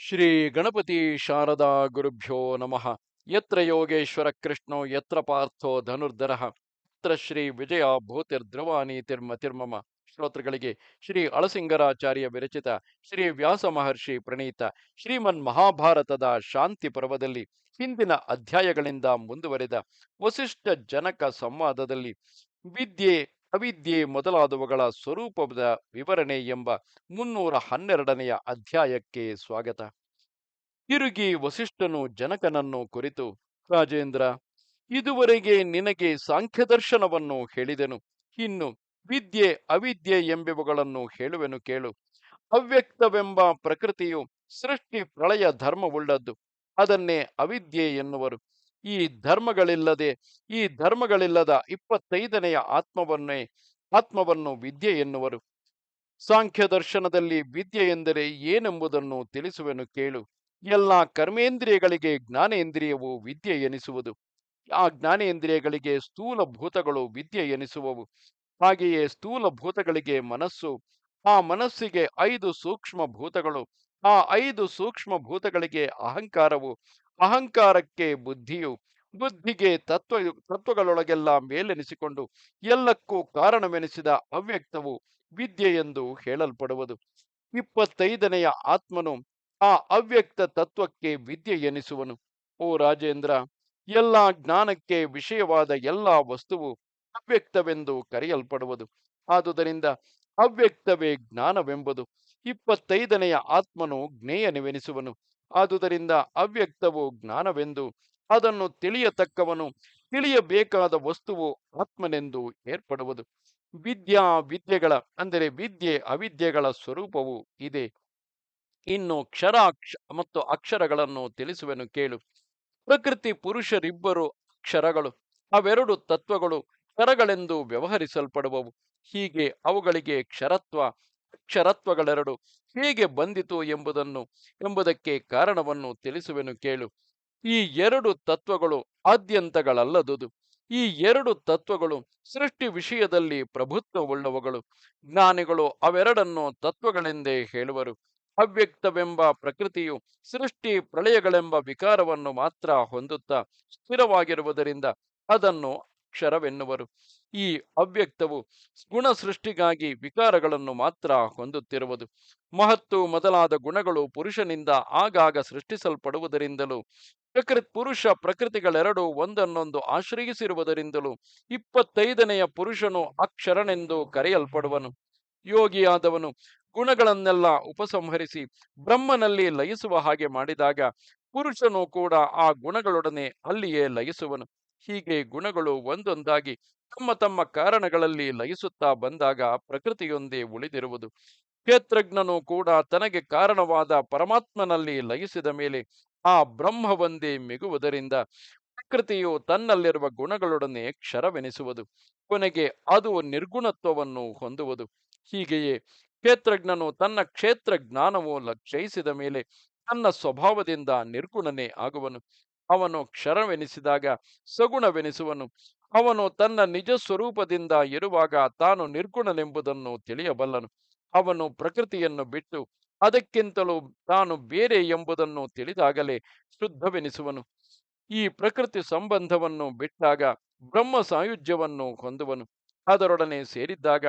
ಶ್ರೀ ಗಣಪತಿ ಶಾರದಾ ಗುರುಭ್ಯೋ ನಮಃ. ಯತ್ರ ಯೋಗೇಶ್ವರ ಕೃಷ್ಣೋ, ಯತ್ರ ಪಾರ್ಥೋ ಧನುರ್ಧರ. ಯತ್ರ ಶ್ರೀ ವಿಜಯ ಭೂತಿರ್ಧ್ರವಾನಿ ತಿರ್ಮ ತಿರ್ಮಮ. ಶ್ರೋತೃಗಳಿಗೆ ಶ್ರೀ ಅಳಸಿಂಗರಾಚಾರ್ಯ ವಿರಚಿತ ಶ್ರೀ ವ್ಯಾಸ ಮಹರ್ಷಿ ಪ್ರಣೀತ ಶ್ರೀಮನ್ ಮಹಾಭಾರತದ ಶಾಂತಿ ಪರ್ವದಲ್ಲಿ ಹಿಂದಿನ ಅಧ್ಯಾಯಗಳಿಂದ ಮುಂದುವರೆದ ವಸಿಷ್ಠ ಜನಕ ಸಂವಾದದಲ್ಲಿ ವಿದ್ಯೆ ಅವಿದ್ಯೆ ಮೊದಲಾದವುಗಳ ಸ್ವರೂಪದ ವಿವರಣೆ ಎಂಬ ಮುನ್ನೂರ ಹನ್ನೆರಡನೆಯ ಅಧ್ಯಾಯಕ್ಕೆ ಸ್ವಾಗತ. ತಿರುಗಿ ವಸಿಷ್ಠನು ಜನಕನನ್ನು ಕುರಿತು, ರಾಜೇಂದ್ರ, ಇದುವರೆಗೆ ನಿನಗೆ ಸಾಂಖ್ಯದರ್ಶನವನ್ನು ಹೇಳಿದೆನು. ಇನ್ನು ವಿದ್ಯೆ, ಅವಿದ್ಯೆ ಎಂಬುವುಗಳನ್ನು ಹೇಳುವೆನು ಕೇಳು. ಅವ್ಯಕ್ತವೆಂಬ ಪ್ರಕೃತಿಯು ಸೃಷ್ಟಿ ಪ್ರಳಯ ಧರ್ಮವುಳ್ಳದ್ದು. ಅದನ್ನೇ ಅವಿದ್ಯೆ ಎನ್ನುವರು. ಈ ಧರ್ಮಗಳಿಲ್ಲದೆ, ಈ ಧರ್ಮಗಳಿಲ್ಲದ ಇಪ್ಪತ್ತೈದನೆಯ ಆತ್ಮವನ್ನೇ, ಆತ್ಮವನ್ನು ವಿದ್ಯೆ ಎನ್ನುವರು. ಸಾಂಖ್ಯ ದರ್ಶನದಲ್ಲಿ ವಿದ್ಯೆ ಎಂದರೆ ಏನೆಂಬುದನ್ನು ತಿಳಿಸುವೆನು ಕೇಳು. ಎಲ್ಲ ಕರ್ಮೇಂದ್ರಿಯಗಳಿಗೆ ಜ್ಞಾನೇಂದ್ರಿಯವು ವಿದ್ಯೆ ಎನಿಸುವುದು. ಆ ಜ್ಞಾನೇಂದ್ರಿಯಗಳಿಗೆ ಸ್ಥೂಲ ಭೂತಗಳು ವಿದ್ಯೆ ಎನಿಸುವವು. ಹಾಗೆಯೇ ಸ್ಥೂಲ ಭೂತಗಳಿಗೆ ಮನಸ್ಸು, ಆ ಮನಸ್ಸಿಗೆ ಐದು ಸೂಕ್ಷ್ಮ ಭೂತಗಳು ಆ ಐದು ಸೂಕ್ಷ್ಮ ಭೂತಗಳಿಗೆ ಅಹಂಕಾರವು ಅಹಂಕಾರಕ್ಕೆ ಬುದ್ಧಿಯು, ಬುದ್ಧಿಗೆ ತತ್ವ ತತ್ವಗಳೊಳಗೆಲ್ಲ ಮೇಲೆನಿಸಿಕೊಂಡು ಎಲ್ಲಕ್ಕೂ ಕಾರಣವೆನಿಸಿದ ಅವ್ಯಕ್ತವು ವಿದ್ಯೆ ಎಂದು ಹೇಳಲ್ಪಡುವುದು. ಇಪ್ಪತ್ತೈದನೆಯ ಆತ್ಮನು ಆ ಅವ್ಯಕ್ತ ತತ್ವಕ್ಕೆ ವಿದ್ಯೆ ಎನಿಸುವನು. ಓ ರಾಜೇಂದ್ರ, ಎಲ್ಲ ಜ್ಞಾನಕ್ಕೆ ವಿಷಯವಾದ ಎಲ್ಲ ವಸ್ತುವು ಅವ್ಯಕ್ತವೆಂದು ಕರೆಯಲ್ಪಡುವುದು. ಆದುದರಿಂದ ಅವ್ಯಕ್ತವೇ ಜ್ಞಾನವೆಂಬುದು ಇಪ್ಪತ್ತೈದನೆಯ ಆತ್ಮನು ಜ್ಞೇಯನೆವೆನಿಸುವನು. ಆದುದರಿಂದ ಅವ್ಯಕ್ತವು ಜ್ಞಾನವೆಂದು, ಅದನ್ನು ತಿಳಿಯತಕ್ಕವನು ತಿಳಿಯಬೇಕಾದ ವಸ್ತುವು ಆತ್ಮನೆಂದು ಏರ್ಪಡುವುದು. ವಿದ್ಯಾ ವಿದ್ಯೆಗಳ ಅಂದರೆ ವಿದ್ಯೆ ಅವಿದ್ಯೆಗಳ ಸ್ವರೂಪವು ಇದೆ. ಇನ್ನು ಕ್ಷರಾಕ್ಷ ಮತ್ತು ಅಕ್ಷರಗಳನ್ನು ತಿಳಿಸುವೆನು ಕೇಳು. ಪ್ರಕೃತಿ ಪುರುಷರಿಬ್ಬರು ಅಕ್ಷರಗಳು, ಅವೆರಡು ತತ್ವಗಳು, ಕ್ಷರಗಳೆಂದು ವ್ಯವಹರಿಸಲ್ಪಡುವವು. ಹೀಗೆ ಅವುಗಳಿಗೆ ಕ್ಷರತ್ವ ಅಕ್ಷರತ್ವಗಳೆರಡು ಹೇಗೆ ಬಂದಿತು ಎಂಬುದನ್ನು, ಎಂಬುದಕ್ಕೆ ಕಾರಣವನ್ನು ತಿಳಿಸುವೆನು ಕೇಳು. ಈ ಎರಡು ತತ್ವಗಳು ಆದ್ಯಂತಗಳಲ್ಲದುದು ಈ ಎರಡು ತತ್ವಗಳು ಸೃಷ್ಟಿ ವಿಷಯದಲ್ಲಿ ಪ್ರಭುತ್ವವುಳ್ಳವುಗಳು. ಜ್ಞಾನಿಗಳು ಅವೆರಡನ್ನು ತತ್ವಗಳೆಂದೇ ಹೇಳುವರು. ಅವ್ಯಕ್ತವೆಂಬ ಪ್ರಕೃತಿಯು ಸೃಷ್ಟಿ ಪ್ರಳಯಗಳೆಂಬ ವಿಕಾರವನ್ನು ಮಾತ್ರ ಹೊಂದುತ್ತಾ ಸ್ಥಿರವಾಗಿರುವುದರಿಂದ ಅದನ್ನು ಅಕ್ಷರವೆನ್ನುವರು ಈ ಅವ್ಯಕ್ತವು ಗುಣ ಸೃಷ್ಟಿಗಾಗಿ ವಿಕಾರಗಳನ್ನು ಮಾತ್ರ ಹೊಂದುತ್ತಿರುವುದು. ಮಹತ್ತು ಮೊದಲಾದ ಗುಣಗಳು ಪುರುಷನಿಂದ ಆಗಾಗ ಸೃಷ್ಟಿಸಲ್ಪಡುವುದರಿಂದಲೂ, ಪ್ರಕೃತ್ ಪುರುಷ ಪ್ರಕೃತಿಗಳೆರಡು ಒಂದನ್ನೊಂದು ಆಶ್ರಯಿಸಿರುವುದರಿಂದಲೂ, ಇಪ್ಪತ್ತೈದನೆಯ ಪುರುಷನು ಅಕ್ಷರನೆಂದು ಕರೆಯಲ್ಪಡುವನು. ಯೋಗಿಯಾದವನು ಗುಣಗಳನ್ನೆಲ್ಲ ಉಪಸಂಹರಿಸಿ ಬ್ರಹ್ಮನಲ್ಲಿ ಲಯಿಸುವ ಹಾಗೆ ಮಾಡಿದಾಗ, ಪುರುಷನು ಕೂಡ ಆ ಗುಣಗಳೊಡನೆ ಅಲ್ಲಿಯೇ ಲಯಿಸುವನು. ಹೀಗೆ ಗುಣಗಳು ಒಂದೊಂದಾಗಿ ತಮ್ಮ ತಮ್ಮ ಕಾರಣಗಳಲ್ಲಿ ಲಯಿಸುತ್ತಾ ಬಂದಾಗ ಪ್ರಕೃತಿಯೊಂದೇ ಉಳಿದಿರುವುದು. ಕ್ಷೇತ್ರಜ್ಞನು ಕೂಡ ತನಗೆ ಕಾರಣವಾದ ಪರಮಾತ್ಮನಲ್ಲಿ ಲಯಿಸಿದ ಮೇಲೆ ಆ ಬ್ರಹ್ಮವೊಂದೇ ಮಿಗುವುದರಿಂದ ಪ್ರಕೃತಿಯು ತನ್ನಲ್ಲಿರುವ ಗುಣಗಳೊಡನೆ ಕ್ಷರವೆನಿಸುವುದು. ಕೊನೆಗೆ ಅದು ನಿರ್ಗುಣತ್ವವನ್ನು ಹೊಂದುವುದು. ಹೀಗೆಯೇ ಕ್ಷೇತ್ರಜ್ಞನು ತನ್ನ ಕ್ಷೇತ್ರ ಜ್ಞಾನವು ಲಕ್ಷಯಿಸಿದ ಮೇಲೆ ತನ್ನ ಸ್ವಭಾವದಿಂದ ನಿರ್ಗುಣನೇ ಆಗುವನು. ಅವನು ಕ್ಷರವೆನಿಸಿದಾಗ ಸಗುಣವೆನಿಸುವನು. ಅವನು ತನ್ನ ನಿಜ ಸ್ವರೂಪದಿಂದ ಇರುವಾಗ ತಾನು ನಿರ್ಗುಣನೆಂಬುದನ್ನು ತಿಳಿಯಬಲ್ಲನು. ಅವನು ಪ್ರಕೃತಿಯನ್ನು ಬಿಟ್ಟು ಅದಕ್ಕಿಂತಲೂ ತಾನು ಬೇರೆ ಎಂಬುದನ್ನು ತಿಳಿದಾಗಲೇ ಶುದ್ಧವೆನಿಸುವನು. ಈ ಪ್ರಕೃತಿ ಸಂಬಂಧವನ್ನು ಬಿಟ್ಟಾಗ ಬ್ರಹ್ಮ ಸಾಯುಜ್ಯವನ್ನು ಹೊಂದುವನು. ಅದರೊಡನೆ ಸೇರಿದ್ದಾಗ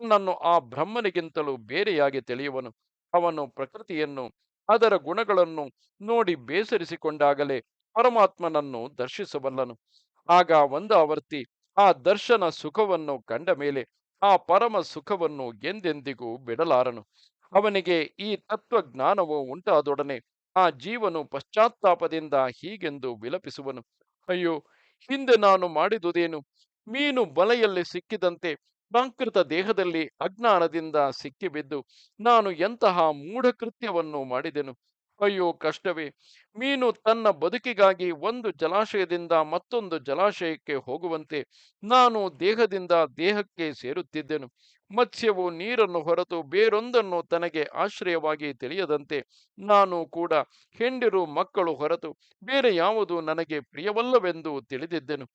ತನ್ನನ್ನು ಆ ಬ್ರಹ್ಮನಿಗಿಂತಲೂ ಬೇರೆಯಾಗಿ ತಿಳಿಯುವನು. ಅವನು ಪ್ರಕೃತಿಯನ್ನು, ಅದರ ಗುಣಗಳನ್ನು ನೋಡಿ ಬೇಸರಿಸಿಕೊಂಡಾಗಲೇ ಪರಮಾತ್ಮನನ್ನು ದರ್ಶಿಸಬಲ್ಲನು ಆಗ ಒಂದು ಆವರ್ತಿ ಆ ದರ್ಶನ ಸುಖವನ್ನು ಕಂಡ ಮೇಲೆ ಆ ಪರಮ ಸುಖವನ್ನು ಎಂದೆಂದಿಗೂ ಬಿಡಲಾರನು. ಅವನಿಗೆ ಈ ತತ್ವ ಜ್ಞಾನವು ಉಂಟಾದೊಡನೆ ಆ ಜೀವನು ಪಶ್ಚಾತ್ತಾಪದಿಂದ ಹೀಗೆಂದು ವಿಲಪಿಸುವನು. ಅಯ್ಯೋ, ಹಿಂದೆ ನಾನು ಮಾಡಿದುದೇನು? ಮೀನು ಬಲೆಯಲ್ಲಿ ಸಿಕ್ಕಿದಂತೆ ಪ್ರಾಕೃತ ದೇಹದಲ್ಲಿ ಅಜ್ಞಾನದಿಂದ ಸಿಕ್ಕಿಬಿದ್ದು ನಾನು ಎಂತಹ ಮೂಢಕೃತ್ಯವನ್ನು ಮಾಡಿದೆನು? ಅಯ್ಯೋ ಕಷ್ಟವೇ. ಮೀನು ತನ್ನ ಬದುಕಿಗಾಗಿ ಒಂದು ಜಲಾಶಯದಿಂದ ಮತ್ತೊಂದು ಜಲಾಶಯಕ್ಕೆ ಹೋಗುವಂತೆ ನಾನು ದೇಹದಿಂದ ದೇಹಕ್ಕೆ ಸೇರುತ್ತಿದ್ದೆನು. ಮತ್ಸ್ಯವು ನೀರನ್ನು ಹೊರತು ಬೇರೊಂದನ್ನು ತನಗೆ ಆಶ್ರಯವಾಗಿ ತಿಳಿಯದಂತೆ ನಾನು ಕೂಡ ಹೆಂಡಿರು ಮಕ್ಕಳು ಹೊರತು ಬೇರೆ ಯಾವುದು ನನಗೆ ಪ್ರಿಯವಲ್ಲವೆಂದು ತಿಳಿದಿದ್ದೆನು.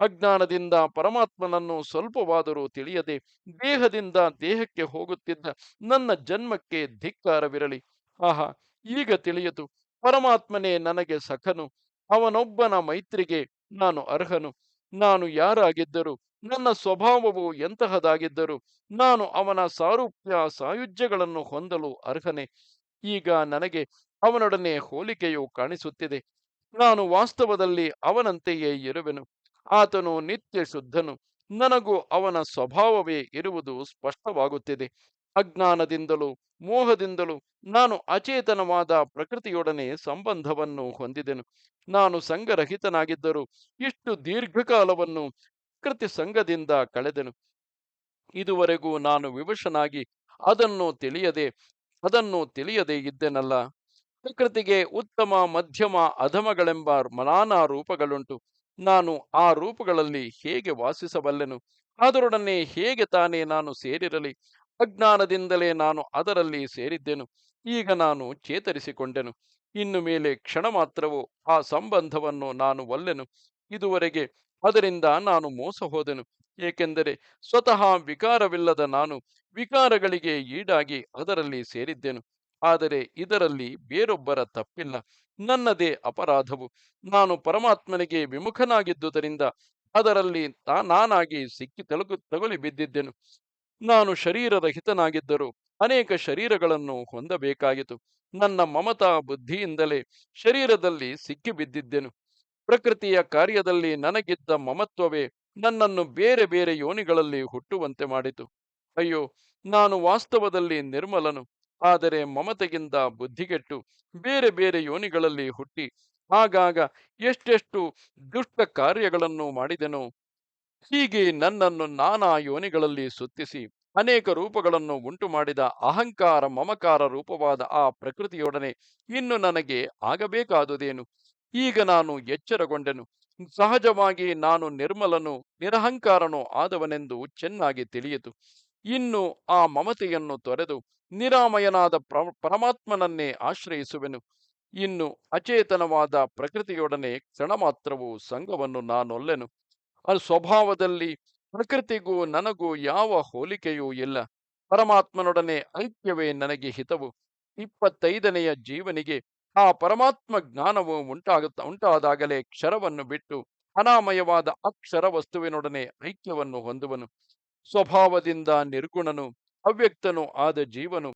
ಅಜ್ಞಾನದಿಂದ ಪರಮಾತ್ಮನನ್ನು ಸ್ವಲ್ಪವಾದರೂ ತಿಳಿಯದೆ ದೇಹದಿಂದ ದೇಹಕ್ಕೆ ಹೋಗುತ್ತಿದ್ದ ನನ್ನ ಜನ್ಮಕ್ಕೆ ಧಿಕ್ಕಾರವಿರಲಿ. ಆಹಾ! ಈಗ ತಿಳಿಯಿತು ಪರಮಾತ್ಮನೇ ನನಗೆ ಸಖನು. ಅವನೊಬ್ಬನ ಮೈತ್ರಿಗೆ ನಾನು ಅರ್ಹನು. ನಾನು ಯಾರಾಗಿದ್ದರು, ನನ್ನ ಸ್ವಭಾವವು ಎಂತಹದಾಗಿದ್ದರು, ನಾನು ಅವನ ಸಾರೂಪ್ಯ ಸಾಯುಜ್ಯಗಳನ್ನು ಹೊಂದಲು ಅರ್ಹನೆ. ಈಗ ನನಗೆ ಅವನೊಡನೆ ಹೋಲಿಕೆಯು ಕಾಣಿಸುತ್ತಿದೆ. ನಾನು ವಾಸ್ತವದಲ್ಲಿ ಅವನಂತೆಯೇ ಇರುವೆನು. ಆತನು ನಿತ್ಯ ಶುದ್ಧನು ನನಗೂ ಅವನ ಸ್ವಭಾವವೇ ಇರುವುದು ಸ್ಪಷ್ಟವಾಗುತ್ತಿದೆ. ಅಜ್ಞಾನದಿಂದಲೂ, ಮೋಹದಿಂದಲೂ ನಾನು ಅಚೇತನವಾದ ಪ್ರಕೃತಿಯೊಡನೆ ಸಂಬಂಧವನ್ನು ಹೊಂದಿದೆನು. ನಾನು ಸಂಘರಹಿತನಾಗಿದ್ದರೂ ಇಷ್ಟು ದೀರ್ಘಕಾಲವನ್ನು ಪ್ರಕೃತಿ ಸಂಘದಿಂದ ಕಳೆದೆನು. ಇದುವರೆಗೂ ನಾನು ವಿವಶನಾಗಿ ಅದನ್ನು ತಿಳಿಯದೆ ಅದನ್ನು ತಿಳಿಯದೆ ಇದ್ದೆನಲ್ಲ. ಪ್ರಕೃತಿಗೆ ಉತ್ತಮ, ಮಧ್ಯಮ, ಅಧಮಗಳೆಂಬ ನಾನಾ ರೂಪಗಳುಂಟು. ನಾನು ಆ ರೂಪಗಳಲ್ಲಿ ಹೇಗೆ ವಾಸಿಸಬಲ್ಲೆನು? ಅದರೊಡನೆ ಹೇಗೆ ತಾನೇ ನಾನು ಸೇರಿರಲಿ? ಅಜ್ಞಾನದಿಂದಲೇ ನಾನು ಅದರಲ್ಲಿ ಸೇರಿದ್ದೆನು. ಈಗ ನಾನು ಚೇತರಿಸಿಕೊಂಡೆನು. ಇನ್ನು ಮೇಲೆ ಕ್ಷಣ ಮಾತ್ರವೂ ಆ ಸಂಬಂಧವನ್ನು ನಾನು ಒಲ್ಲೆನು. ಇದುವರೆಗೆ ಅದರಿಂದ ನಾನು ಮೋಸ ಹೋದೆನು. ಏಕೆಂದರೆ ಸ್ವತಃ ವಿಕಾರವಿಲ್ಲದ ನಾನು ವಿಕಾರಗಳಿಗೆ ಈಡಾಗಿ ಅದರಲ್ಲಿ ಸೇರಿದ್ದೆನು. ಆದರೆ ಇದರಲ್ಲಿ ಬೇರೊಬ್ಬರ ತಪ್ಪಿಲ್ಲ. ನನ್ನದೇ ಅಪರಾಧವು. ನಾನು ಪರಮಾತ್ಮನಿಗೆ ವಿಮುಖನಾಗಿದ್ದುದರಿಂದ ಅದರಲ್ಲಿ ನಾನಾಗಿ ಸಿಕ್ಕಿ ತಲುಗು ತಗುಲಿ ಬಿದ್ದಿದ್ದೆನು. ನಾನು ಶರೀರರಹಿತನಾಗಿದ್ದರೂ ಅನೇಕ ಶರೀರಗಳನ್ನು ಹೊಂದಬೇಕಾಗಿತು ನನ್ನ ಮಮತಾ ಬುದ್ಧಿಯಿಂದಲೇ ಶರೀರದಲ್ಲಿ ಸಿಕ್ಕಿಬಿದ್ದಿದ್ದೆನು. ಪ್ರಕೃತಿಯ ಕಾರ್ಯದಲ್ಲಿ ನನಗಿದ್ದ ಮಮತ್ವವೇ ನನ್ನನ್ನು ಬೇರೆ ಬೇರೆ ಯೋನಿಗಳಲ್ಲಿ ಹುಟ್ಟುವಂತೆ ಮಾಡಿತು. ಅಯ್ಯೋ, ನಾನು ವಾಸ್ತವದಲ್ಲಿ ನಿರ್ಮಲನು. ಆದರೆ ಮಮತೆಗಿಂತ ಬುದ್ಧಿಗೆಟ್ಟು ಬೇರೆ ಬೇರೆ ಯೋನಿಗಳಲ್ಲಿ ಹುಟ್ಟಿ, ಆಗಾಗ ಎಷ್ಟೆಷ್ಟು ದುಷ್ಟ ಕಾರ್ಯಗಳನ್ನು ಮಾಡಿದೆನೋ ಹೀಗೆ ನನ್ನನ್ನು ನಾನಾ ಯೋನಿಗಳಲ್ಲಿ ಸುತ್ತಿಸಿ ಅನೇಕ ರೂಪಗಳನ್ನು ಉಂಟು ಮಾಡಿದ ಅಹಂಕಾರ ಮಮಕಾರ ರೂಪವಾದ ಆ ಪ್ರಕೃತಿಯೊಡನೆ ಇನ್ನು ನನಗೆ ಆಗಬೇಕಾದುದೇನು? ಈಗ ನಾನು ಎಚ್ಚರಗೊಂಡೆನು. ಸಹಜವಾಗಿ ನಾನು ನಿರ್ಮಲನು, ನಿರಹಂಕಾರನು ಆದವನೆಂದು ಚೆನ್ನಾಗಿ ತಿಳಿಯಿತು. ಇನ್ನು ಆ ಮಮತೆಯನ್ನು ತೊರೆದು ನಿರಾಮಯನಾದ ಪರಮಾತ್ಮನನ್ನೇ ಆಶ್ರಯಿಸುವೆನು. ಇನ್ನು ಅಚೇತನವಾದ ಪ್ರಕೃತಿಯೊಡನೆ ಕ್ಷಣ ಮಾತ್ರವೂ ಸಂಘವನ್ನು ನಾನೊಲ್ಲೆನು. ಅದು ಸ್ವಭಾವದಲ್ಲಿ ಪ್ರಕೃತಿಗೂ ನನಗೂ ಯಾವ ಹೋಲಿಕೆಯೂ ಇಲ್ಲ. ಪರಮಾತ್ಮನೊಡನೆ ಐಕ್ಯವೇ ನನಗೆ ಹಿತವು. ಇಪ್ಪತ್ತೈದನೆಯ ಜೀವನಿಗೆ ಆ ಪರಮಾತ್ಮ ಜ್ಞಾನವು ಉಂಟಾಗುತ್ತ, ಉಂಟಾದಾಗಲೇ ಕ್ಷರವನ್ನು ಬಿಟ್ಟು ಅನಾಮಯವಾದ ಅಕ್ಷರ ವಸ್ತುವಿನೊಡನೆ ಐಕ್ಯವನ್ನು ಹೊಂದುವನು. ಸ್ವಭಾವದಿಂದ ನಿರ್ಗುಣನು, ಅವ್ಯಕ್ತನು ಆದ ಜೀವನು,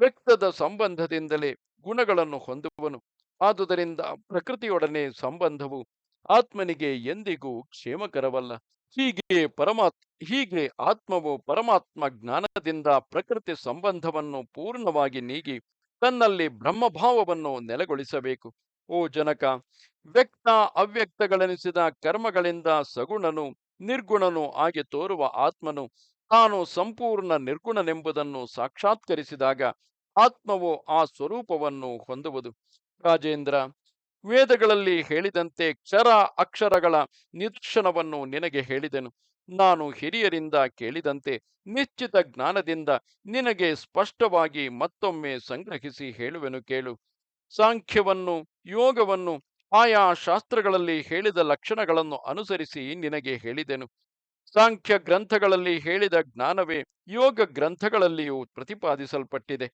ವ್ಯಕ್ತದ ಸಂಬಂಧದಿಂದಲೇ ಗುಣಗಳನ್ನು ಹೊಂದುವನು. ಆದುದರಿಂದ ಪ್ರಕೃತಿಯೊಡನೆ ಸಂಬಂಧವು ಆತ್ಮನಿಗೆ ಎಂದಿಗೂ ಕ್ಷೇಮಕರವಲ್ಲ. ಹೀಗೆ ಪರಮಾತ್, ಹೀಗೆ ಆತ್ಮವು ಪರಮಾತ್ಮ ಜ್ಞಾನದಿಂದ ಪ್ರಕೃತಿ ಸಂಬಂಧವನ್ನು ಪೂರ್ಣವಾಗಿ ನೀಗಿ ತನ್ನಲ್ಲಿ ಬ್ರಹ್ಮಭಾವವನ್ನು ನೆಲೆಗೊಳಿಸಬೇಕು. ಓ ಜನಕ, ವ್ಯಕ್ತ ಅವ್ಯಕ್ತಗಳೆನಿಸಿದ ಕರ್ಮಗಳಿಂದ ಸಗುಣನು, ನಿರ್ಗುಣನು ಆಗಿ ತೋರುವ ಆತ್ಮನು ತಾನು ಸಂಪೂರ್ಣ ನಿರ್ಗುಣನೆಂಬುದನ್ನು ಸಾಕ್ಷಾತ್ಕರಿಸಿದಾಗ ಆತ್ಮವು ಆ ಸ್ವರೂಪವನ್ನು ಹೊಂದುವುದು. ರಾಜೇಂದ್ರ ವೇದಗಳಲ್ಲಿ ಹೇಳಿದಂತೆ ಕ್ಷರ ಅಕ್ಷರಗಳ ನಿದರ್ಶನವನ್ನು ನಿನಗೆ ಹೇಳಿದೆನು. ನಾನು ಹಿರಿಯರಿಂದ ಕೇಳಿದಂತೆ ನಿಶ್ಚಿತ ಜ್ಞಾನದಿಂದ ನಿನಗೆ ಸ್ಪಷ್ಟವಾಗಿ ಮತ್ತೊಮ್ಮೆ ಸಂಗ್ರಹಿಸಿ ಹೇಳುವೆನು ಕೇಳು. ಸಾಂಖ್ಯವನ್ನು, ಯೋಗವನ್ನು, ಆಯಾ ಶಾಸ್ತ್ರಗಳಲ್ಲಿ ಹೇಳಿದ ಲಕ್ಷಣಗಳನ್ನು ಅನುಸರಿಸಿ ನಿನಗೆ ಹೇಳಿದೆನು. ಸಾಂಖ್ಯ ಗ್ರಂಥಗಳಲ್ಲಿ ಹೇಳಿದ ಜ್ಞಾನವೇ ಯೋಗ ಗ್ರಂಥಗಳಲ್ಲಿಯೂ ಪ್ರತಿಪಾದಿಸಲ್ಪಟ್ಟಿದೆ.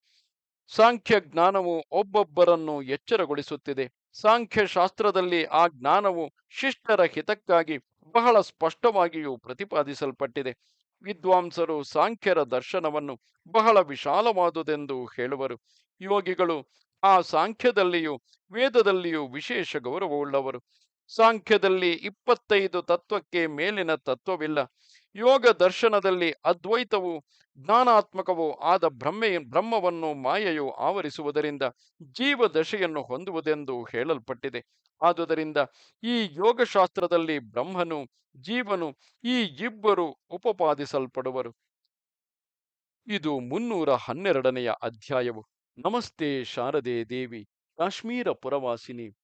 ಸಾಂಖ್ಯ ಜ್ಞಾನವು ಒಬ್ಬೊಬ್ಬರನ್ನು ಎಚ್ಚರಗೊಳಿಸುತ್ತಿದೆ. ಸಾಂಖ್ಯ ಶಾಸ್ತ್ರದಲ್ಲಿ ಆ ಜ್ಞಾನವು ಶಿಷ್ಟರ ಹಿತಕ್ಕಾಗಿ ಬಹಳ ಸ್ಪಷ್ಟವಾಗಿಯೂ ಪ್ರತಿಪಾದಿಸಲ್ಪಟ್ಟಿದೆ. ವಿದ್ವಾಂಸರು ಸಾಂಖ್ಯರ ದರ್ಶನವನ್ನು ಬಹಳ ವಿಶಾಲವಾದುದೆಂದು ಹೇಳುವರು. ಯೋಗಿಗಳು ಆ ಸಾಂಖ್ಯದಲ್ಲಿಯೂ ವೇದದಲ್ಲಿಯೂ ವಿಶೇಷ ಗೌರವವುಳ್ಳವರು. ಸಾಂಖ್ಯದಲ್ಲಿ ಇಪ್ಪತ್ತೈದು ತತ್ವಕ್ಕೆ ಮೇಲಿನ ತತ್ವವಿಲ್ಲ. ಯೋಗ ದರ್ಶನದಲ್ಲಿ ಅದ್ವೈತವು ಜ್ಞಾನಾತ್ಮಕವೂ ಆದ ಬ್ರಹ್ಮೆ, ಬ್ರಹ್ಮವನ್ನು ಮಾಯೆಯು ಆವರಿಸುವುದರಿಂದ ಜೀವ ದಶೆಯನ್ನು ಹೊಂದುವುದೆಂದು ಹೇಳಲ್ಪಟ್ಟಿದೆ. ಆದುದರಿಂದ ಈ ಯೋಗಶಾಸ್ತ್ರದಲ್ಲಿ ಬ್ರಹ್ಮನು, ಜೀವನು, ಈ ಇಬ್ಬರು ಉಪಪಾದಿಸಲ್ಪಡುವರು. ಇದು ಮುನ್ನೂರ ಹನ್ನೆರಡನೆಯ ಅಧ್ಯಾಯವು. ನಮಸ್ತೆ ಶಾರದೆ ದೇವಿ, ಕಾಶ್ಮೀರ ಪುರವಾಸಿನಿ.